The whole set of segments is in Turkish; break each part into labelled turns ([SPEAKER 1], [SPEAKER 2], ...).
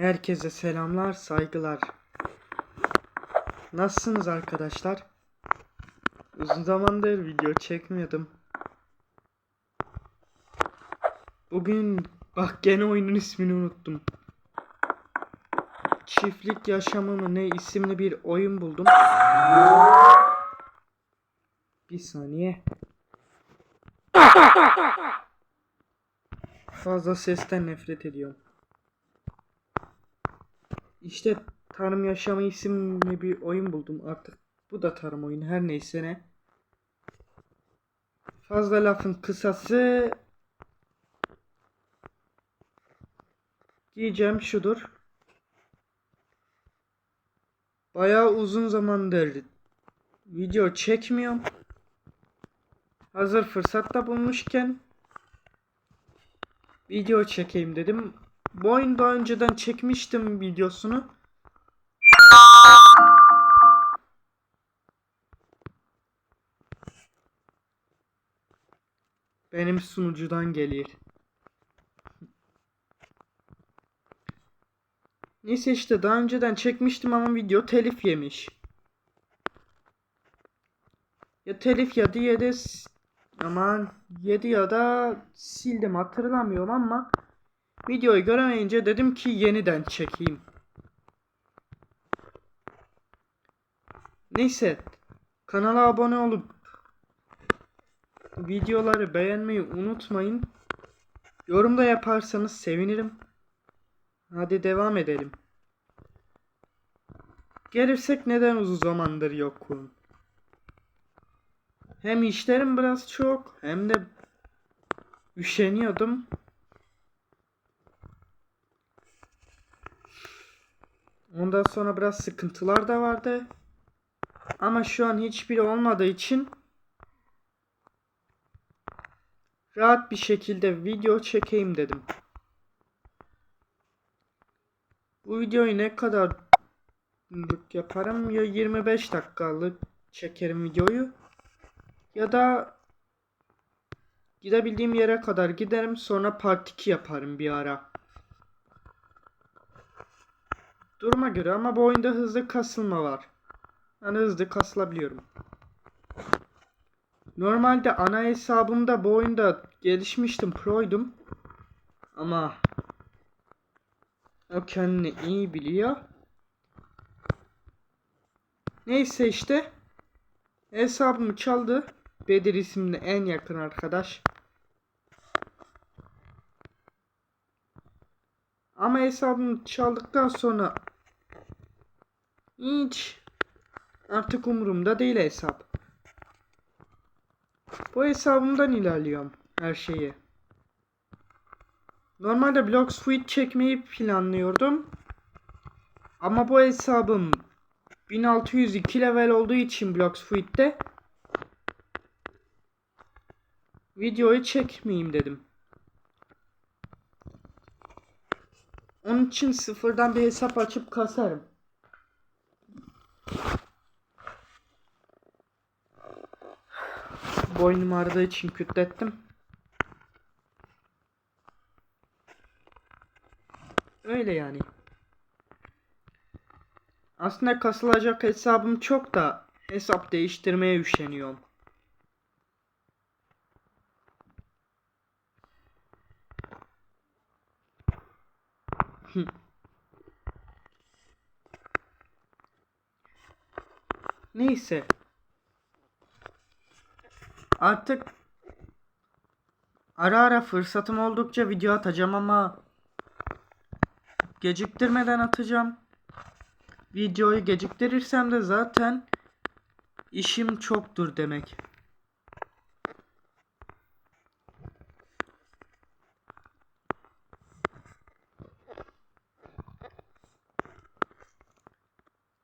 [SPEAKER 1] Herkese selamlar, saygılar. Nasılsınız arkadaşlar? Uzun zamandır video çekmiyordum. Bugün bak gene oyunun ismini unuttum. Çiftlik yaşamı mı ne isimli bir oyun buldum. Bir saniye. Fazla sesten nefret ediyorum. İşte Tarım Yaşamı isimli bir oyun buldum artık. Bu da tarım oyunu her neyse ne. Fazla lafın kısası diyeceğim şudur. Bayağı uzun zamandır video çekmiyorum. Hazır fırsatta bulmuşken video çekeyim dedim. Bu oyunu daha önceden çekmiştim videosunu. Benim sunucudan gelir. Neyse işte daha önceden çekmiştim ama video telif yemiş. Ya telif ya diye de aman yedi ya da sildim hatırlamıyorum ama videoyu göremeyince dedim ki yeniden çekeyim. Neyse kanala abone olup videoları beğenmeyi unutmayın. Yorum da yaparsanız sevinirim. Hadi devam edelim. Gelirsek neden uzun zamandır yokum? Hem işlerim biraz çok hem de üşeniyordum. Ondan sonra biraz sıkıntılar da vardı. Ama şu an hiçbiri olmadığı için rahat bir şekilde video çekeyim dedim. Bu videoyu ne kadar yaparım ya 25 dakikalık çekerim videoyu ya da gidebildiğim yere kadar giderim sonra part 2 yaparım bir ara. Duruma göre ama bu oyunda hızlı kasılma var. Yani hızlı kasılabiliyorum. Normalde ana hesabımda bu oyunda gelişmiştim, proydum. Ama o kendini iyi biliyor. Neyse işte hesabımı çaldı. Bedir isimli en yakın arkadaş. Ama hesabımı çaldıktan sonra hiç artık umurumda değil hesap. Bu hesabımdan ilerliyorum her şeyi. Normalde Blox Suite çekmeyi planlıyordum. Ama bu hesabım 1602 level olduğu için Blox Suite'de videoyu çekmeyeyim dedim. Onun için sıfırdan bir hesap açıp kasarım. Boynum ağrıdığı için kütlettim. Öyle yani. Aslında kasılacak hesabım çok da hesap değiştirmeye üşeniyorum. Neyse. Artık ara ara fırsatım oldukça video atacağım ama geciktirmeden atacağım. Videoyu geciktirirsem de zaten işim çoktur demek.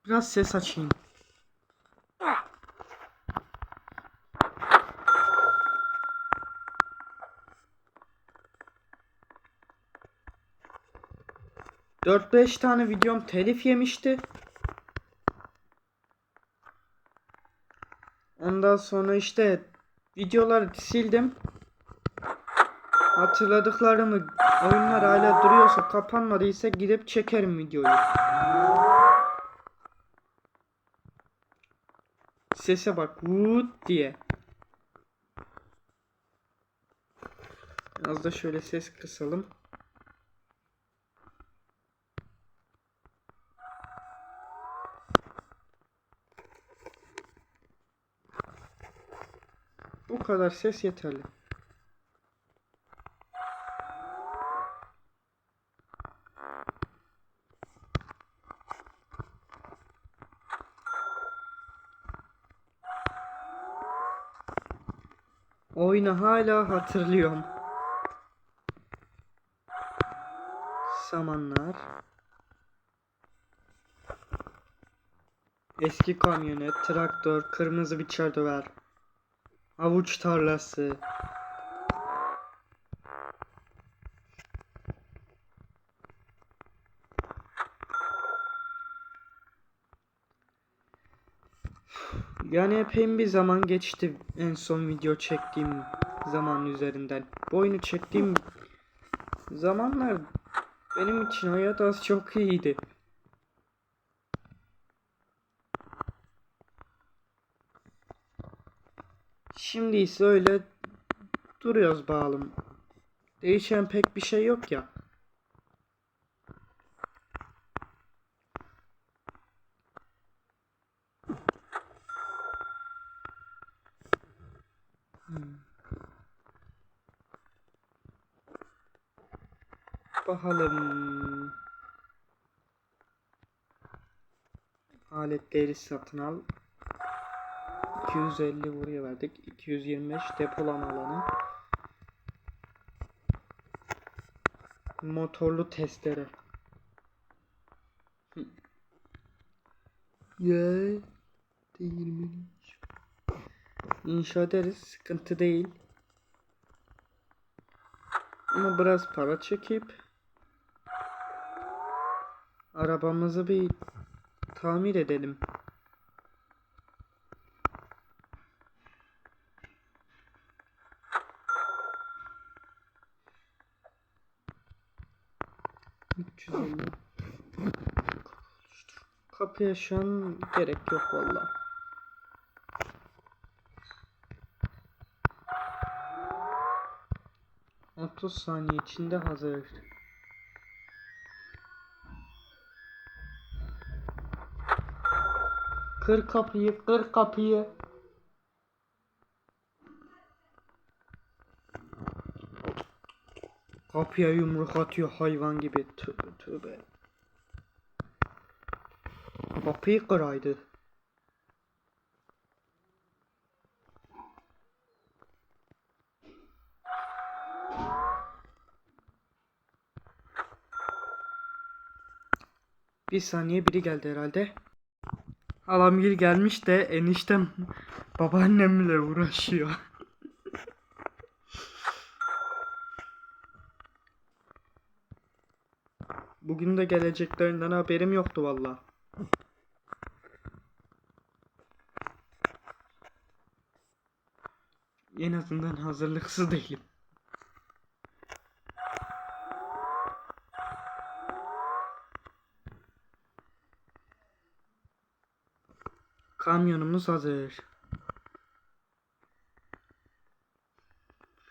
[SPEAKER 1] Biraz ses açayım. Dört beş tane videom telif yemişti. Ondan sonra işte videoları sildim. Hatırladıklarımı oyunlar hala duruyorsa kapanmadıysa gidip çekerim videoyu. Sese bak. Wood diye. Biraz da şöyle ses kısalım. Bu kadar ses yeterli. Oyunu hala hatırlıyorum. Samanlar. Eski kamyonet, traktör, kırmızı bir çerdöver. Avuç tarlası. Yani epey bir zaman geçti en son video çektiğim zaman üzerinden. Bu oyunu çektiğim zamanlar benim için hayat az çok iyiydi. Şimdi ise öyle duruyoruz bağlım. Değişen pek bir şey yok ya. Bakalım. Aletleri satın al. 250 buraya verdik. 225 depolama alanı. Motorlu testere. Ya değirmeni. İnşa ederiz. Sıkıntı değil. Ama biraz para çekip arabamızı bir tamir edelim. Kapıya şu an gerek yok valla. Otuz saniye içinde hazır. Kır kapıyı, kır kapıyı. Kapıya yumruk atıyor hayvan gibi. Tövbe tövbe. Kapıyı kıraydı. Bir saniye biri geldi herhalde. Halamgil gelmiş de eniştem babaannemle uğraşıyor. Bugün de geleceklerinden haberim yoktu valla. En azından hazırlıksız değilim. Kamyonumuz hazır.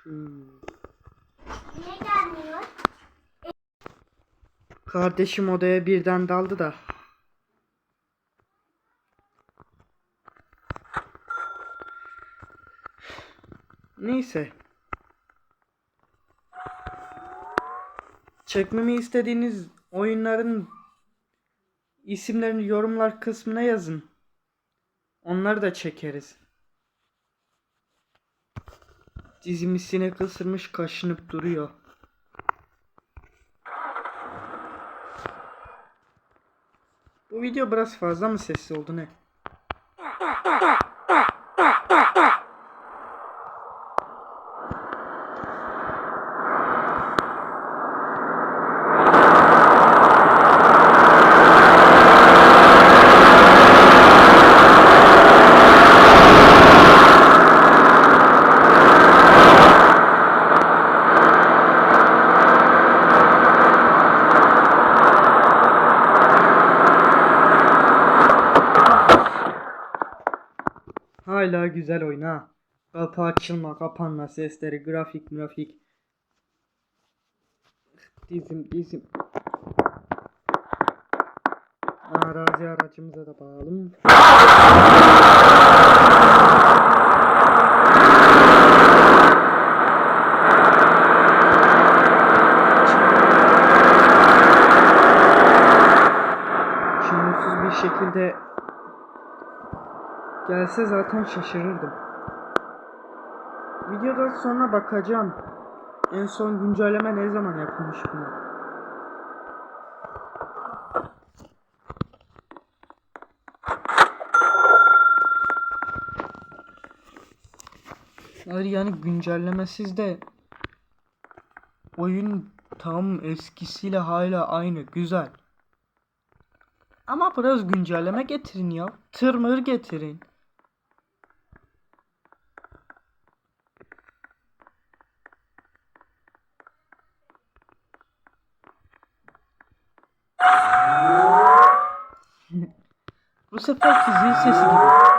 [SPEAKER 2] Niye gelmiyor?
[SPEAKER 1] Kardeşim odaya birden daldı da. Neyse. Çekmemi istediğiniz oyunların isimlerini yorumlar kısmına yazın. Onları da çekeriz. Dizimi sinek ısırmış kaşınıp duruyor. Bu video biraz fazla mı sessiz oldu ne? Kapı açılma, kapanma sesleri, grafik, grafik. Dizim, dizim. Arazi aracımıza da bir şekilde gelse zaten şaşırırdım. Videodan sonra bakacağım. En son güncelleme ne zaman yapılmış buna? Hayır yani güncellemesiz de oyun tam eskisiyle hala aynı güzel. Ama biraz güncelleme getirin ya. Tırmır getirin. Bu seferki zil sesi gibi.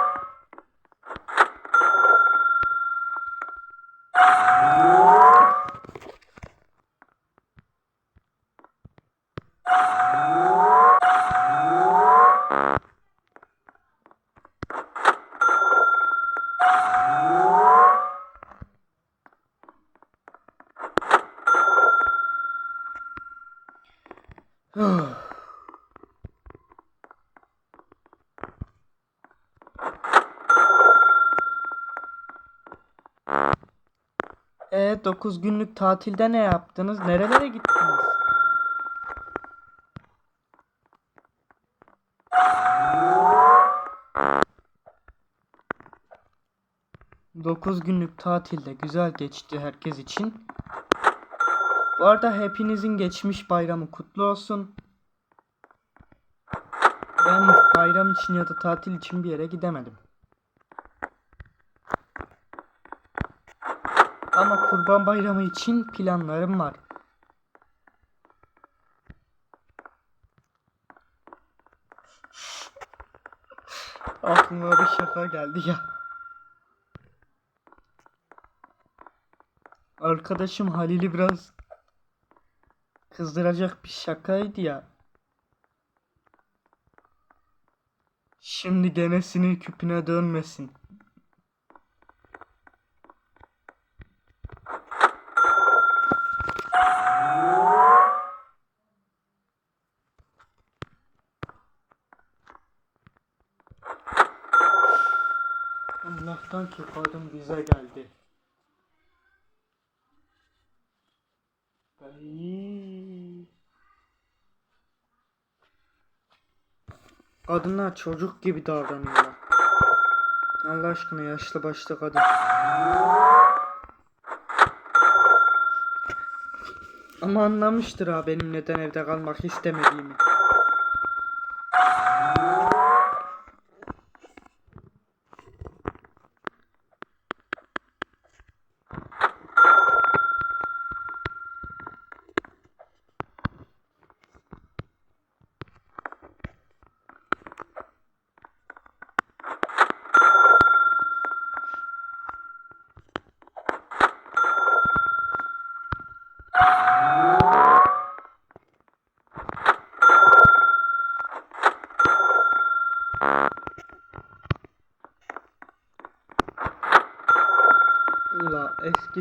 [SPEAKER 1] 9 günlük tatilde ne yaptınız? Nerelere gittiniz? Dokuz günlük tatilde güzel geçti herkes için. Bu arada hepinizin geçmiş bayramı kutlu olsun. Ben bayram için ya da tatil için bir yere gidemedim. Ama kurban bayramı için planlarım var. Aklıma bir şaka geldi ya. Arkadaşım Halil'i biraz kızdıracak bir şakaydı ya. Şimdi gene sinir küpüne dönmesin. Ki kadın bize geldi. Ay. Kadınlar çocuk gibi davranıyorlar. Allah aşkına yaşlı başlı kadın. Ama anlamıştır ha benim neden evde kalmak istemediğimi.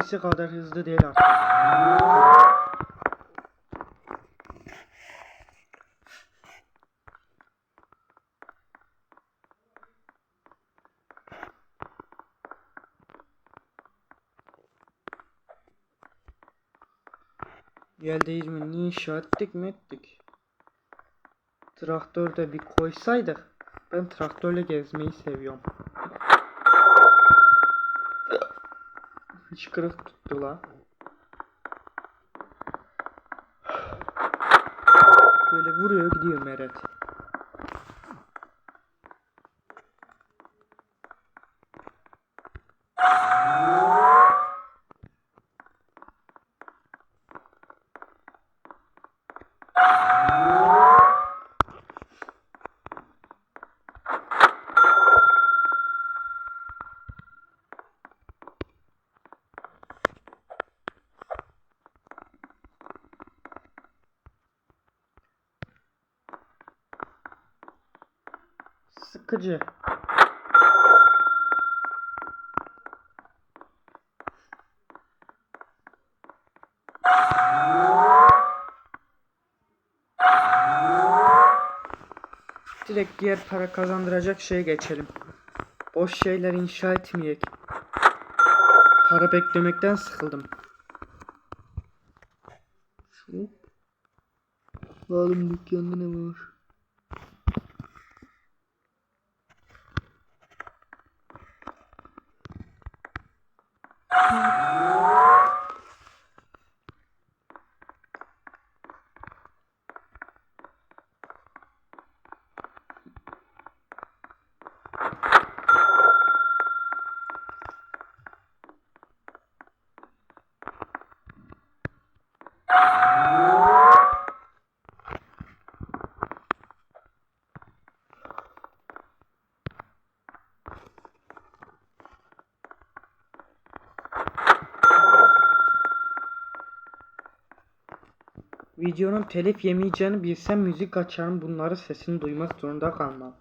[SPEAKER 1] Eskisi kadar hızlı değil artık. Yel değirmenini inşa ettik mi ettik. Traktörde bir koysaydık. Ben traktörle gezmeyi seviyorum. Hıçkırık tuttu la. Böyle vuruyor gidiyor Meret. Sıkıcı. Direkt diğer para kazandıracak şeye geçelim. Boş şeyler inşa etmeyek. Para beklemekten sıkıldım. Şu. Bakalım dükkanda ne var? Thank you. Videonun telif yemeyeceğini bilsem müzik açarım bunları sesini duymak zorunda kalmam.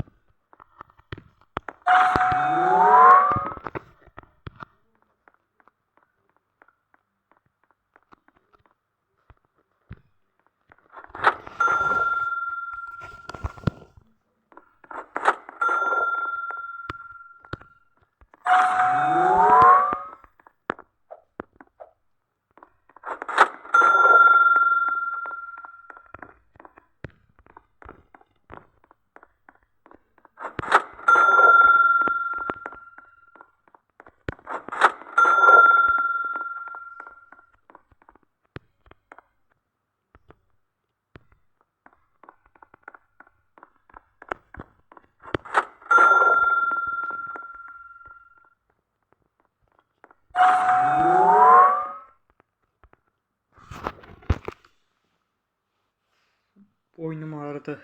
[SPEAKER 1] Boynum ağrıdı.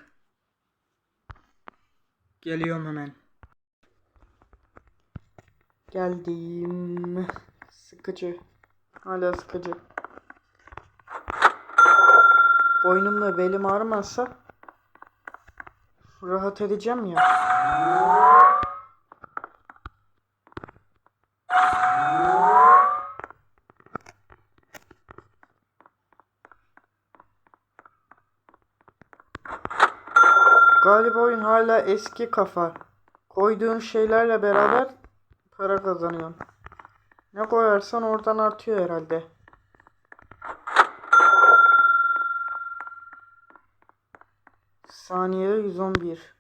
[SPEAKER 1] Geliyorum hemen. Geldim. Sıkıcı. Hala sıkıcı. Boynum ve belim ağrımazsa rahat edeceğim ya. Galiba oyun hala eski kafa. Koyduğun şeylerle beraber para kazanıyorsun. Ne koyarsan oradan artıyor herhalde. Saniyede 111.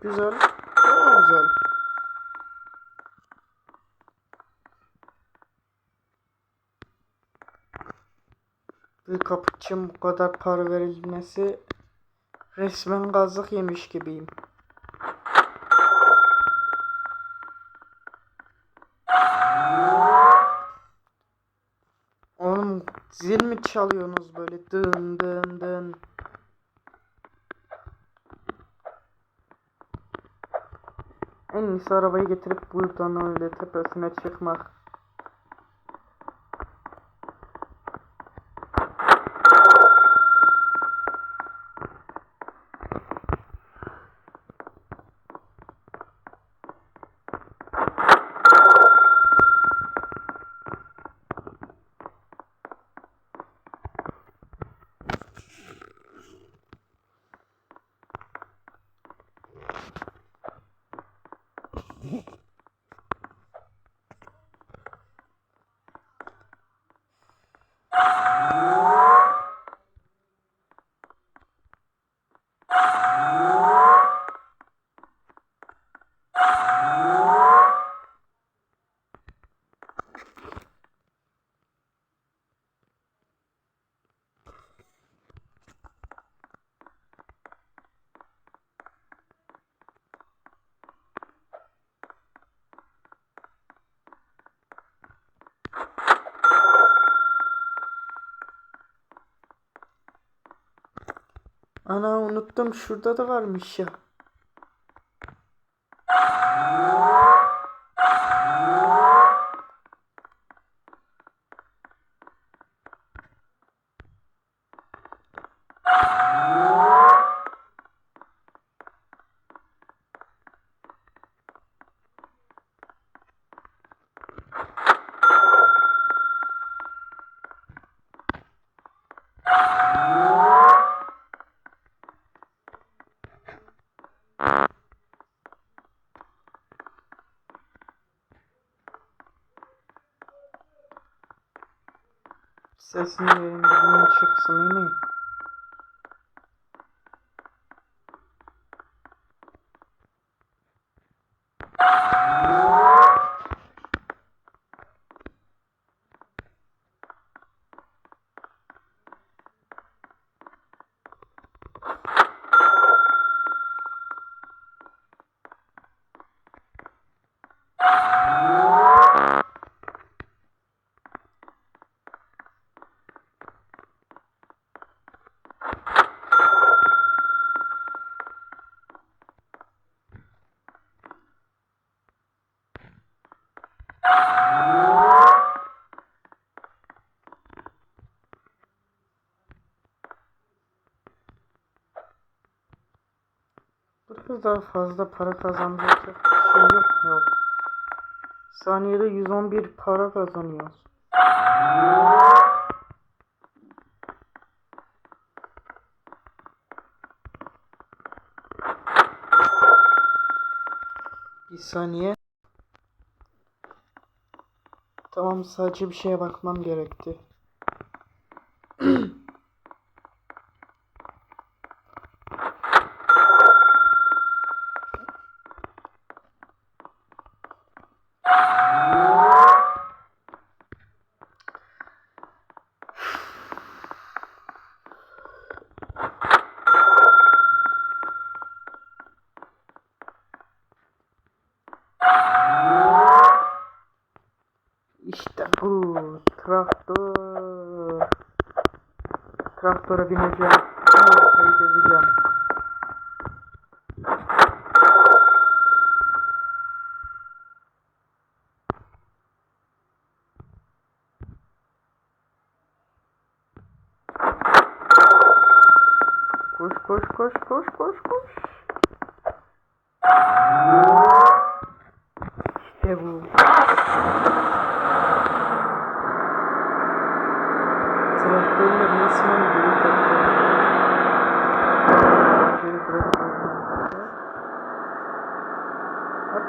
[SPEAKER 1] Güzel. Bayağı güzel. Bir kapı için bu kadar para verilmesi resmen gazlık yemiş gibiyim. Oğlum zil mi çalıyorsunuz böyle dın dın dın. En iyisi arabayı getirip buradan öyle tepesine çıkmak. Yeah. Ana unuttum şurada da varmış ya. Sesini verin birinin çıksın değil? Daha fazla para kazanacak bir şey yok ya. Saniyede 111 para kazanıyoruz. Bir saniye. Tamam sadece bir şeye bakmam gerekti. doutora Viridiana.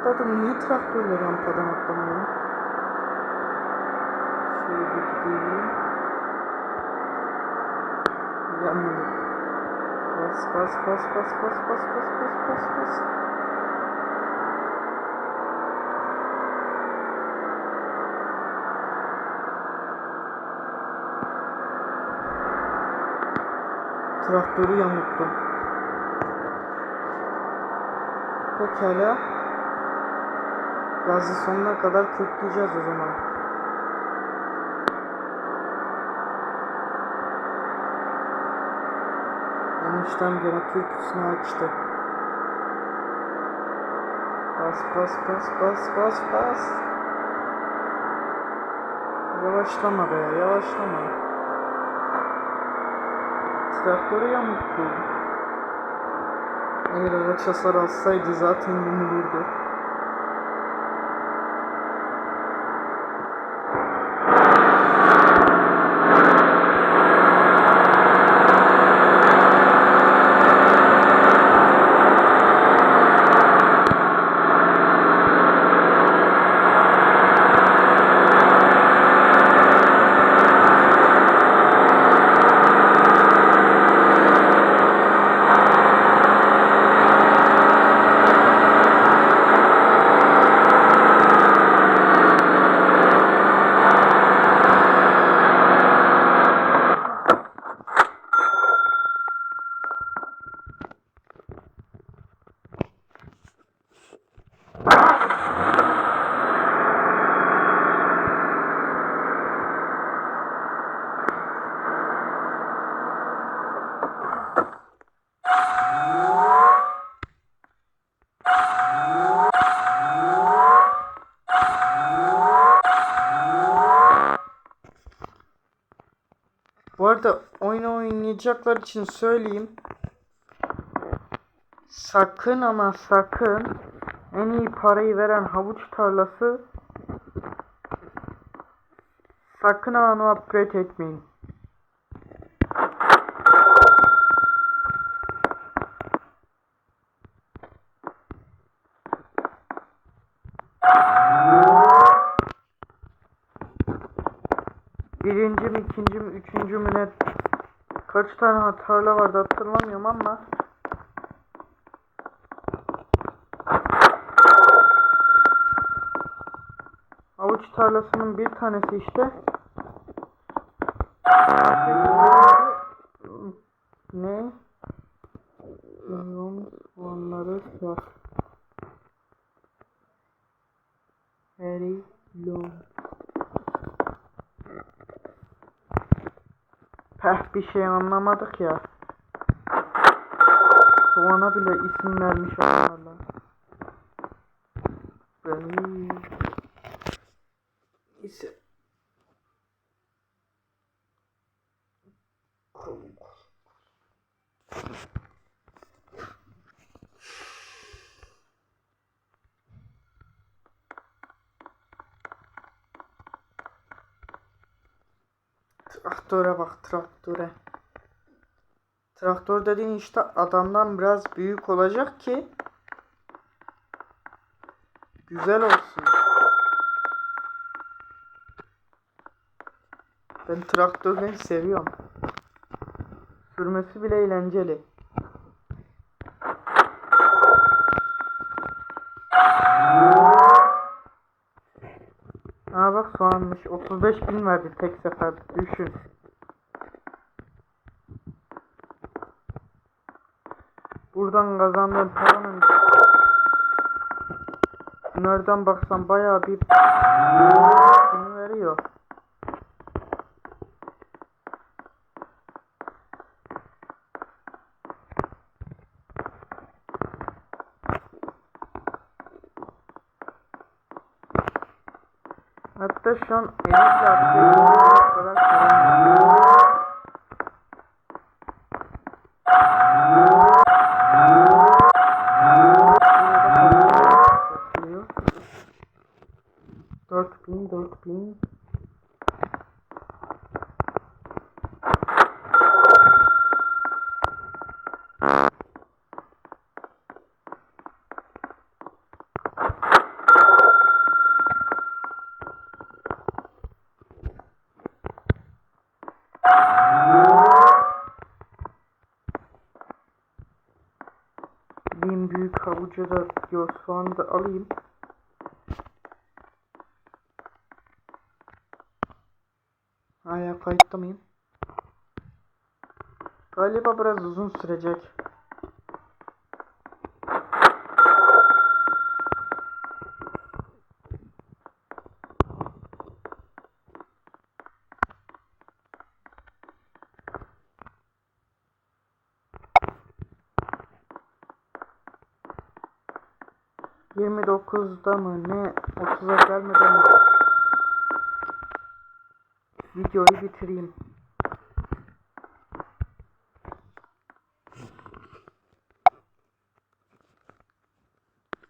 [SPEAKER 1] Atladım. Niye traktörle rampadan atlamıyorum? Şöyle gideyim. Yanmadım. Bas bas bas bas bas bas bas bas bas bas. Traktörü yamulttum. Pekala. Gazı sonuna kadar kökleyeceğiz o zaman. Eniştem gene türküsünü açtı. Bas bas bas bas bas bas. Yavaşlama be yavaşlama. Traktörü yamulttu. Eğer araç hasar alsaydı zaten yumulurdu. Bu arada oyunu oynayacaklar için söyleyeyim. Sakın ama sakın en iyi parayı veren havuç tarlası sakın ha onu upgrade etmeyin. birinci mi ikinci mi üçüncü mü ne kaç tane tarla vardı hatırlamıyorum ama. Avuç tarlasının bir tanesi işte ne? Milyon onları var. Harry Long. Şey anlamadık ya. Soğana bile isim vermiş adamlarla. Böyle. İsim. Traktöre bak traktöre. Traktör dediğin işte adamdan biraz büyük olacak ki güzel olsun. Ben traktörleri seviyorum. Sürmesi bile eğlenceli. Soğanmış. 35 bin verdi tek seferde. Düşün. Buradan kazandığım paranın nereden baksan bayağı bir Hatta şu an 50 dakika kadar param var. Satılıyor. 4000 4000 Bin büyük havucu da yo soğanı da alayım. Hala kayıtta mıyım? Galiba biraz uzun sürecek. Yirmi dokuzda mı ne? Otuza gelmeden mi? Videoyu bitireyim.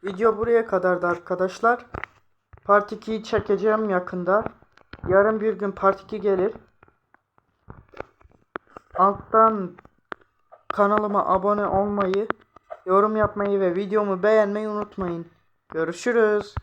[SPEAKER 1] Video buraya kadardı arkadaşlar. Part 2'yi çekeceğim yakında. Yarın bir gün Part 2 gelir. Alttan kanalıma abone olmayı, yorum yapmayı ve videomu beğenmeyi unutmayın. Görüşürüz.